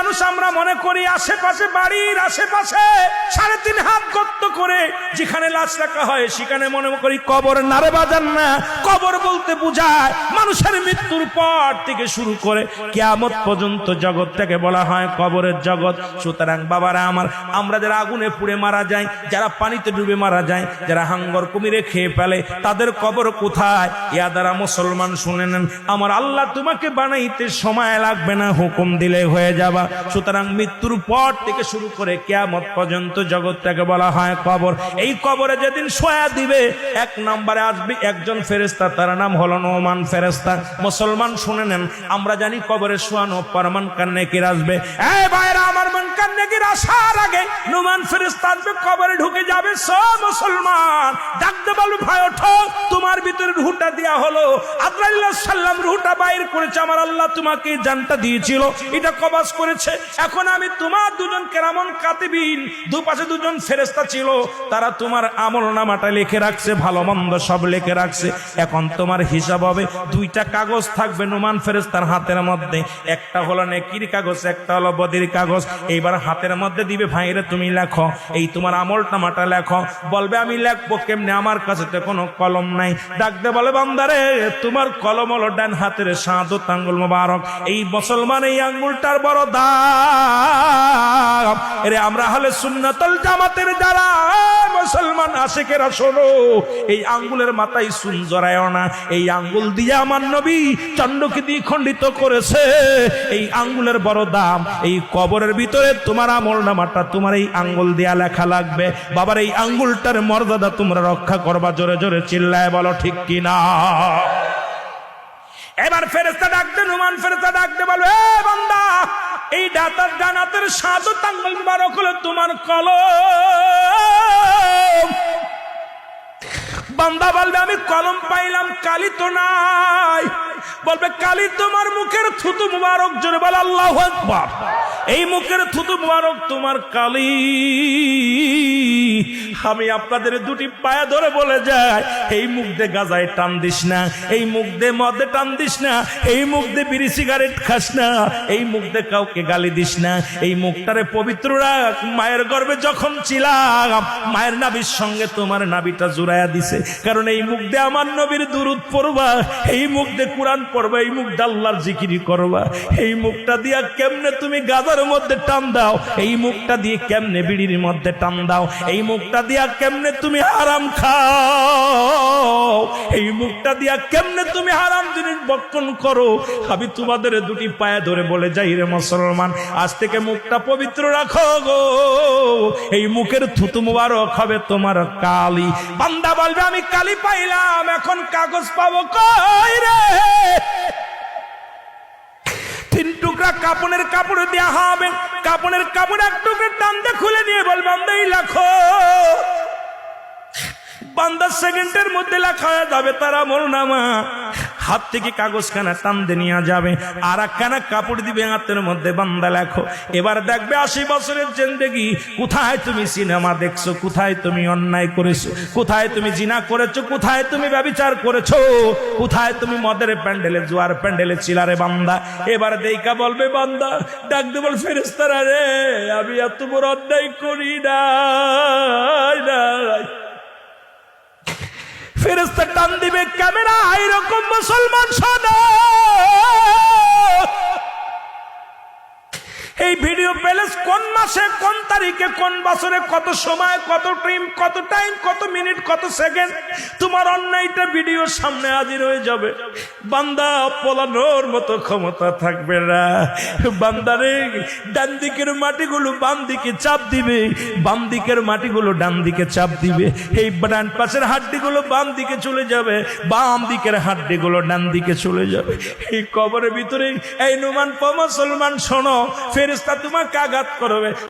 মানুষ আমরা মনে করি আশেপাশে, বাড়ির আশেপাশে সাড়ে তিন হাত গর্ত করে যেখানে লাশ রাখা হয়, সেখানে মনে করি কবর নারে বাজান না। কবর বলতে বোঝায় মানুষের মৃত্যুর পর থেকে শুরু করে কেয়ামত পর্যন্ত জগৎটাকে বলা হয় কবরের জগৎ। সুতরাং বাবারা আমার, আমরা যারা আগুনে পুড়ে মারা যায় যারা পানিতে ডুবে মারা যায় যারা হাঙ্গর কুমিরে খেয়ে ফেলে, তাদের কবর কোথায়? ইয়া দ্বারা মুসলমান শুনে নেন, আমার আল্লাহ তোমাকে বানাইতে সময় লাগবে না, হুকুম দিলে হয়ে যাবা। সুতরাং মৃত্যুর পর থেকে শুরু করে কেয়ামত পর্যন্ত জগৎটাকে বলা হয় কবর। এই কবরে যেদিন সোয়া দিবে, এক নম্বরে আসবে একজন ফেরেস্তা তার নাম হলো নোমান ফেরেস্তা মুসলমান শুনে নেন, আমরা জানি কবরে শোয়ানো পরমান কান্নে কি আসবে। এ ভাইরা মন কান্নেকির আসার আগে নোমান ফেরেস্তা আসবে, কবরে ঢুকে যাবে। সব মুসলমান, ডাকতে বলবে, ভাই, ওঠো। তোমার ভিতরে রুহটা দেয়া হলো। আদরাইল্লাহ সাল্লাম রুহটা বাইর করেছে। আমার আল্লাহ তোমাকে জানটা দিয়েছিল। এটা কবাস করেছে। এখন আমি তোমার দুজন কেরামন কাতিবিন, দুপাশে দুজন ফেরেস্তা ছিল। তারা তোমার আমল নামাটা লিখে রাখছে, ভালো মন্দ সব লিখে রাখছে। এখন তোমার হিসাব হবে, দুইটা কাগজ থাকবে নুমান ফেরেস্তার হাতের মধ্যে। একটা হলো নেকির কাগজ, একটা হলো বদির কাগজ। এইবার হাতের মধ্যে দিবে, ভাইরে তুমি লেখো, এই তোমার আমল টামাটা লেখো। বলবে, আমি লেখবো কেমনে? আমার কাছে তো কোনো কলম নাই। ডাকতে বলে, বান্দারে, তোমার কলম হলো ডান হাতের সাদত তাঙ্গুল মোবারক। এই মুসলমান এই আঙ্গুলটার বড় দাম। এরে, আমরা হলে সুন্নাতল জামাতের যারা মুসলমান আশেকেরা, শোনো, এই আঙ্গুলের মাথায় সুন জড়ায় না, এই আঙ্গুল দিয়ে আমার নবী চন্ডকে দিয়ে খণ্ডিত করেছে। এই আঙ্গুলের বড় দাম, এই কবরের ভিতরে তোমার আমল নামাটা, তোমার এই আঙ্গুল দিয়া লেখা লাগবে। বাবার এই আঙ্গুলটার মর্যাদা তোমরা রক্ষা করবা, জোরে জোরে চিল্লায় বলো, ঠিক কিনা? এবার ফেরেস্তা ডাকতে, নুমান ফেরেস্তা ডাকতে বলো, এ বান্দা, এই ডাতার ডানাতের সাধু তাঙ্গল হলো তোমার কলম বান্দা বলবে আমি কলম পাইলাম কালি তো নাই। বলবে, কালি তোমার মুখের থুতু মুবারক, জোরে বলে, আল্লাহ এই মুখের থুতু মুবারক তোমার কালি। আমি আপনাদের দুটি পায়ে ধরে বলে যাই, এই মুখ দিয়ে গাজায় টান দিস না, এই মুখ দিয়ে মদে টান দিস না, এই মুখ দিয়ে বিড়ি সিগারেট খাস না, এই মুখ দিয়ে কাউকে গালি দিস না। এই মুখটারে পবিত্র রাখ, মায়ের গর্ভে যখন ছিলাম, মায়ের নাবির সঙ্গে তোমার নাবিটা জুড়াইয়া দিছে। কারণ এই মুখ দিয়ে আমার নবীর দুরুদ পড়বা, এই মুখ দিয়ে কোরআন পড়বা, এই মুখ আল্লাহর জিকিরি করবা। এই মুখটা দিয়া কেমনে তুমি গাদার মধ্যে টান দাও? এই মুখটা দিয়ে কেমনে বিড়ির মধ্যে টান দাও? এই মুখটা দিয়া কেমনে তুমি হারাম খাও? এই মুখটা দিয়া কেমনে তুমি হারাম জিনিস বক্ষণ করো? আমি তোমাদের দুটি পায়ে ধরে বলে যাই রে মুসলমান, আজ থেকে মুখটা পবিত্র রাখো গো। এই মুখের থুতু মুবারক হবে তোমার কালি। বান্দা বলবে, আমি কালি পাইলাম, এখন কাগজ পাবো কই রে? তিন টুকরা কাপড়ের কাপড় দেওয়া হবে। কাপড়ের কাপড় এক টুকরা টান দিয়ে খুলে নিয়ে বল, বান্দাই লেখো। বান্দার সেকেন্ডের মধ্যে লেখা যাবে, তারা মরুনামা। হাত থেকে কাগজখানা টানতে নিয়ে যাবে। আর একখানা কাপড় দিবে হাতের মধ্যে, বান্দা লেখো। এবার দেখবে আশি বছরের জেন্দেগি। কোথায় তুমি সিনেমা দেখছ? কোথায় তুমি অন্যায় করেছ? কোথায় তুমি জিনা করেছ? কোথায় তুমি ব্যবিচার করেছ? কোথায় তুমি মদের প্যান্ডেলে, জোয়ার প্যান্ডেলে চিলারে বান্দা? এবার দেইকা বলবে, বান্দা, ডাক দে বল ফেরেস্তারা রে, আমি এত বড় অন্যায় করি না। ফেরেস্তা টান দিবে ক্যামেরা এরকম মুসলমান শোনো এই ভিডিও প্যালেস কোন মাসে, কোন তারিখে, কোন বছরে, কত সময়, কত টাইম কত টাইম কত মিনিট কত সেকেন্ড তোমার অন্যায়টা ভিডিও সামনে হাজির হয়ে যাবে। বান্দা পলানোর মতো ক্ষমতা থাকবে না। বান্দারে ডান দিকের মাটিগুলো বাম দিকে চাপ দিবে। বাম দিকের মাটিগুলো ডান দিকে চাপ দিবে। এই ডান পাশের হাড্ডিগুলো বাম দিকে চলে যাবে। বাম দিকের হাড্ডিগুলো ডান দিকে চলে যাবে। এই কবরের ভিতরে, এই নুমান মুসলমান শোনো ফেরেস্তা তোমাকে আঘাত করবে।